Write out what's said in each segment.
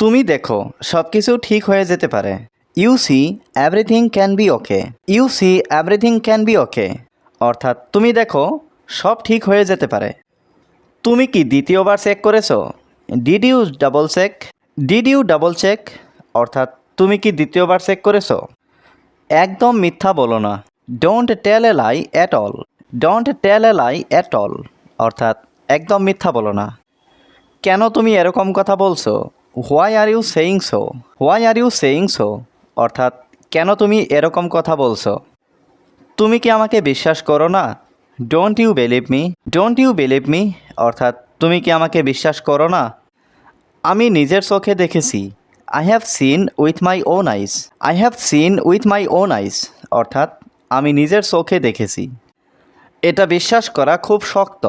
তুমি দেখো সব কিছু ঠিক হয়ে যেতে পারে। You see everything can be okay you see everything can be okay অর্থাৎ তুমি দেখো, সব ঠিক হয়ে যেতে পারে। তুমি কি দ্বিতীয়বার চেক করেছ? Did you double check did you double check অর্থাৎ তুমি কি দ্বিতীয়বার চেক করেছ? একদম মিথ্যা বলো না। Don't tell a lie at all don't tell a lie at all অর্থাৎ একদম মিথ্যা বলো না। কেন তুমি এরকম কথা বলছো? Why are you saying so? Why are you saying so? অর্থাৎ, কেন তুমি এরকম কথা বলছো? তুমি কি আমাকে বিশ্বাস করো না? Don't you believe me don't you believe me অর্থাৎ, তুমি কি আমাকে বিশ্বাস করো না? আমি নিজের চোখে দেখেছি। I have seen with my own eyes I have seen with my own eyes অর্থাৎ, আমি নিজের চোখে দেখেছি। এটা বিশ্বাস করা খুব শক্ত।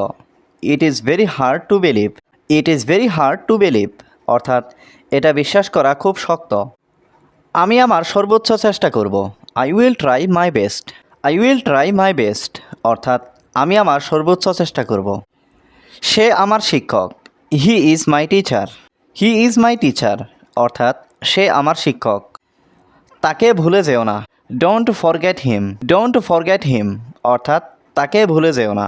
It is very hard to believe it is very hard to believe অর্থাৎ এটা বিশ্বাস করা খুব শক্ত। আমি আমার সর্বোচ্চ চেষ্টা করব। I will try my best I will try my best অর্থাৎ আমি আমার সর্বোচ্চ চেষ্টা করব। সে আমার শিক্ষক। He is my teacher he is my teacher অর্থাৎ সে আমার শিক্ষক। তাকে ভুলে যেও না। Don't forget him don't forget him অর্থাৎ তাকে ভুলে যেও না।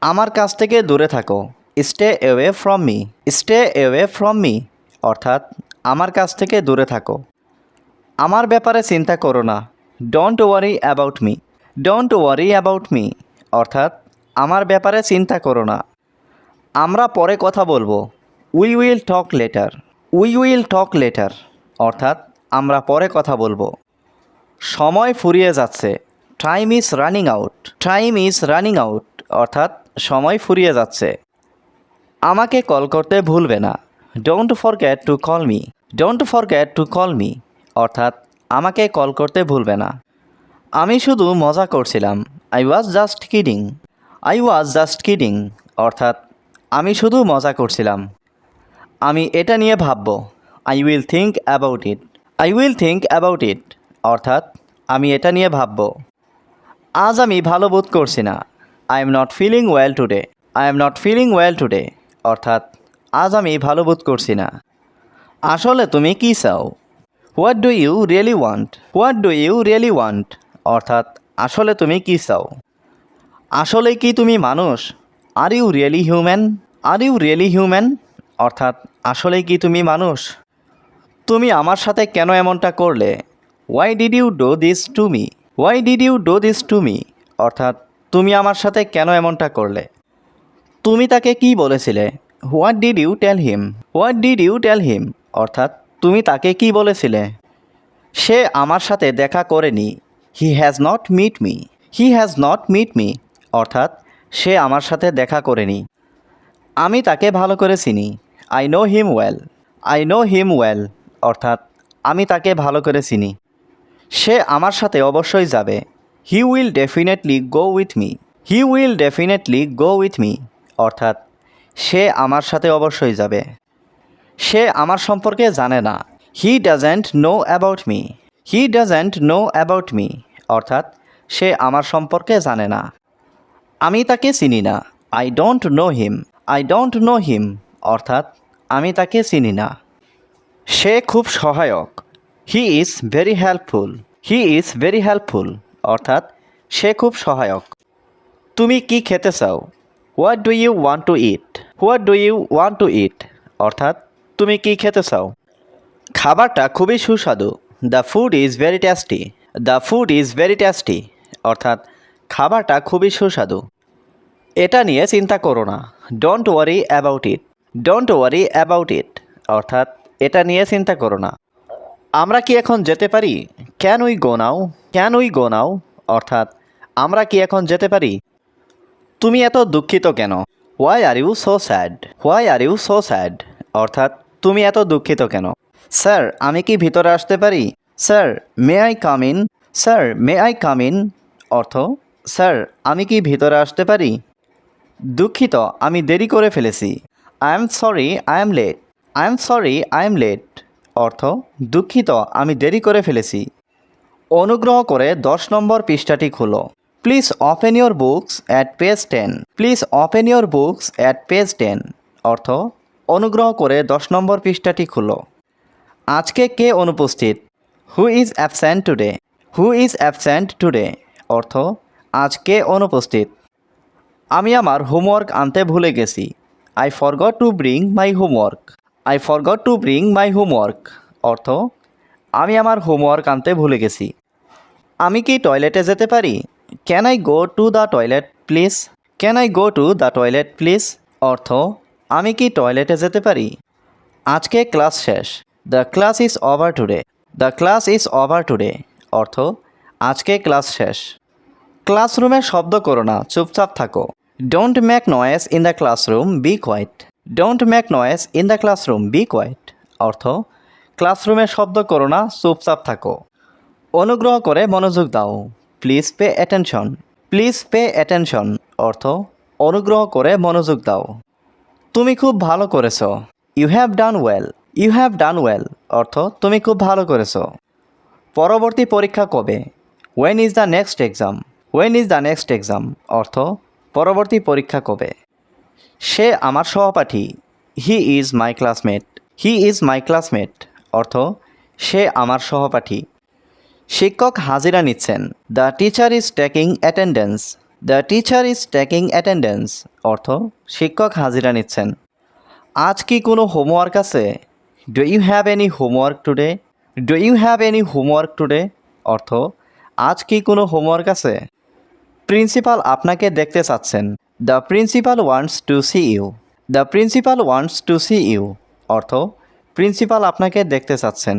আমার কাছ থেকে দূরে থাকো। Stay away from me stay away from me অর্থাৎ আমার কাছ থেকে দূরে থাকো। আমার ব্যাপারে চিন্তা করো না। Don't worry about me don't worry about me অর্থাৎ আমার ব্যাপারে চিন্তা করো না। আমরা পরে কথা বলব। We will talk later we will talk later অর্থাৎ আমরা পরে কথা বলব। সময় ফুরিয়ে যাচ্ছে time is running out time is running out অর্থাৎ সময় ফুরিয়ে যাচ্ছে। আমাকে কল করতে ভুলবে না। Don't forget to call me don't forget to call me অর্থাৎ, আমাকে কল করতে ভুলবে না। আমি শুধু মজা করছিলাম। I was just kidding I was just kidding অর্থাৎ, আমি শুধু মজা করছিলাম। আমি এটা নিয়ে ভাববো। I will think about it I will think about it অর্থাৎ, আমি এটা নিয়ে ভাববো। আজ আমি ভালো বোধ করছি না। I am not feeling well today I am not feeling well today অর্থাৎ, আজ আমি ভালো বোধ করছি না। আসলে তুমি কি চাও? What do you really want what do you really want অর্থাৎ, আসলে তুমি কি চাও? আসলে কি তুমি মানুষ? Are you really human are you really human অর্থাৎ, আসলে কি তুমি মানুষ? তুমি আমার সাথে কেন এমনটা করলে? Why did you do this to me why did you do this to me অর্থাৎ, তুমি আমার সাথে কেন এমনটা করলে? তুমি তাকে কি বলেছিলে? What did you tell him what did you tell him অর্থাৎ, তুমি তাকে কি বলেছিলে? সে আমার সাথে দেখা করেনি। He has not meet me he has not meet me অর্থাৎ, সে আমার সাথে দেখা করেনি। আমি তাকে ভালো করে চিনি। I know him well I know him well অর্থাৎ, আমি তাকে ভালো করে চিনি। সে আমার সাথে অবশ্যই যাবে। He will definitely go with me he will definitely go with me অর্থাৎ, সে আমার সাথে অবশ্যই যাবে। সে আমার সম্পর্কে জানে না। He doesn't know about me he doesn't know about me অর্থাৎ, সে আমার সম্পর্কে জানে না। আমি তাকে চিনি না। I don't know him I don't know him অর্থাৎ, আমি তাকে চিনি না। সে খুব সহায়ক। He is very helpful he is very helpful অর্থাৎ, সে খুব সহায়ক। তুমি কি খেতে চাও? What do you want to eat what do you want to eat অর্থাৎ, তুমি কি খেতে চাও? খাবারটা খুবই সুস্বাদু। The food is very tasty the food is very tasty অর্থাৎ, খাবারটা খুবই সুস্বাদু। এটা নিয়ে চিন্তা করো না। Don't worry about it don't worry about it অর্থাৎ, এটা নিয়ে চিন্তা করো না। আমরা কি এখন যেতে পারি? Can we go now can we go now অর্থাৎ, আমরা কি এখন যেতে পারি? তুমি এত দুঃখিত কেন? Why are you so sad why are you so sad অর্থাৎ, তুমি এত দুঃখিত কেন? স্যার আমি কি ভিতরে আসতে পারি? Sir may I come in sir may I come in অর্থ স্যার আমি কি ভিতরে আসতে পারি? দুঃখিত, আমি দেরি করে ফেলেছি। I am sorry I am late I am sorry I am late অর্থ, দুঃখিত, আমি দেরি করে ফেলেছি। অনুগ্রহ করে দশ নম্বর পৃষ্ঠাটি খুলো। Please open your books at page ten please open your books at page ten অর্থ, অনুগ্রহ করে দশ নম্বর পৃষ্ঠাটি খুলো। আজকে কে অনুপস্থিত? Who is absent today who is absent today অর্থ, আজ কে অনুপস্থিত? আমি আমার হোমওয়ার্ক আনতে ভুলে গেছি। I forgot to bring my homework I forgot to bring my homework অর্থ, আমি আমার হোমওয়ার্ক আনতে ভুলে গেছি। আমি কি টয়লেটে যেতে পারি? Can I go to the toilet please can I go to the toilet please অর্থ, আমি কি টয়লেটে যেতে পারি? আজকে ক্লাস শেষ। The class is over today the class is over today অর্থ, আজকে ক্লাস শেষ। ক্লাসরুমে শব্দ করো না, চুপচাপ থাকো। Don't make noise in the classroom be quiet don't make noise in the classroom be quiet অর্থ ক্লাসরুমে শব্দ করো না, চুপচাপ থাকো। অনুগ্রহ করে মনোযোগ দাও। Please pay attention please pay attention অর্থ অনুগ্রহ করে মনোযোগ দাও। তুমি খুব ভালো করেছ। You have done well you have done well অর্থ তুমি খুব ভালো করেছ। পরবর্তী পরীক্ষা কবে? When is the next exam when is the next exam অর্থ পরবর্তী পরীক্ষা কবে? সে আমার সহপাঠী। He is my classmate he is my classmate অর্থ সে আমার সহপাঠী। শিক্ষক হাজিরা নিচ্ছেন। The teacher is taking attendance the teacher is taking attendance অর্থ শিক্ষক হাজিরা নিচ্ছেন। আজ কি কোনো হোমওয়ার্ক আছে? Do you have any homework today do you have any homework today অর্থ আজ কি কোনো হোমওয়ার্ক আছে? প্রিন্সিপাল আপনাকে দেখতে চাচ্ছেন। The principal wants to see you the principal wants to see you অর্থ প্রিন্সিপাল আপনাকে দেখতে চাচ্ছেন।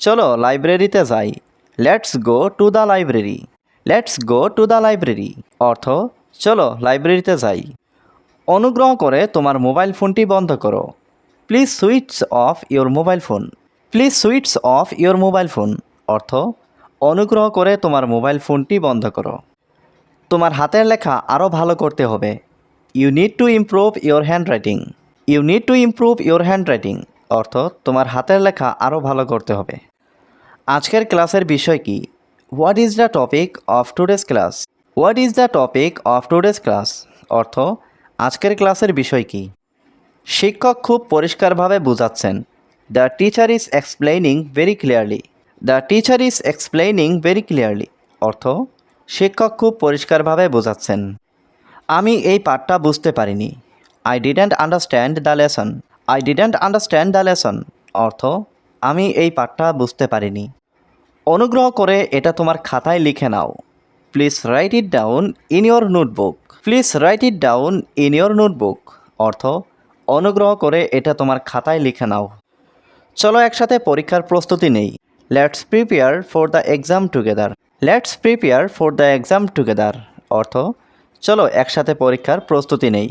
চলো লাইব্রেরিতে যাই। Let's go to the library let's go to the library অর্থ, চলো লাইব্রেরিতে যাই। অনুগ্রহ করে তোমার মোবাইল ফোনটি বন্ধ করো। Please switch off your mobile phone please switch off your mobile phone অর্থ, অনুগ্রহ করে তোমার মোবাইল ফোনটি বন্ধ করো। তোমার হাতের লেখা আরও ভালো করতে হবে। You need to improve your handwriting you need to improve your handwriting অর্থ, তোমার হাতের লেখা আরও ভালো করতে হবে। আজকের ক্লাসের বিষয় কি? What is the topic of today's class what is the topic of today's class অর্থ, আজকের ক্লাসের বিষয় কি? শিক্ষক খুব পরিষ্কারভাবে বোঝাচ্ছেন। The teacher is explaining very clearly the teacher is explaining very clearly অর্থ, শিক্ষক খুব পরিষ্কারভাবে বোঝাচ্ছেন। আমি এই পাঠটা বুঝতে পারিনি। I didn't understand the lesson I didn't understand the lesson অর্থ আমি এই পাঠটা বুঝতে পারিনি। অনুগ্রহ করে এটা তোমার খাতায় লিখে নাও। Please write it down in your notebook please write it down in your notebook অর্থ, অনুগ্রহ করে এটা তোমার খাতায় লিখে নাও। চলো একসাথে পরীক্ষার প্রস্তুতি নেই। Let's prepare for the exam together let's prepare for the exam together অর্থ, চলো একসাথে পরীক্ষার প্রস্তুতি নেই।